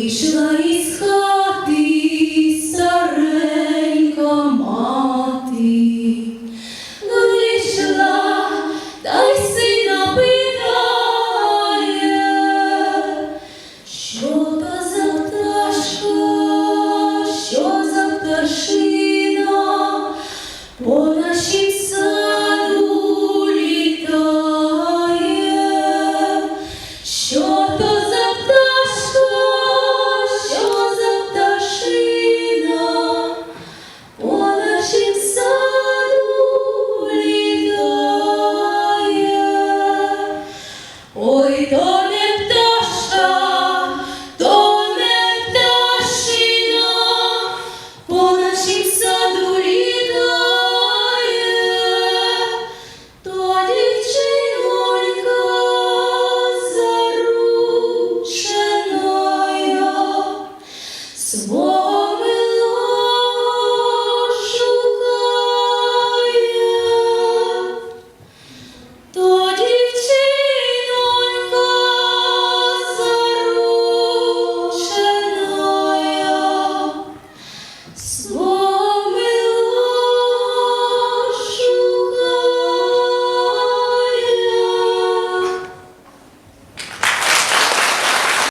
Вийшла із хати старенька мати, вийшла та й сина питає, що та за пташка, що за пташина по нашій саду літає, що та Ой, то не пташка, то не пташина, по нашім саду літає, то дівчинонька заручена я.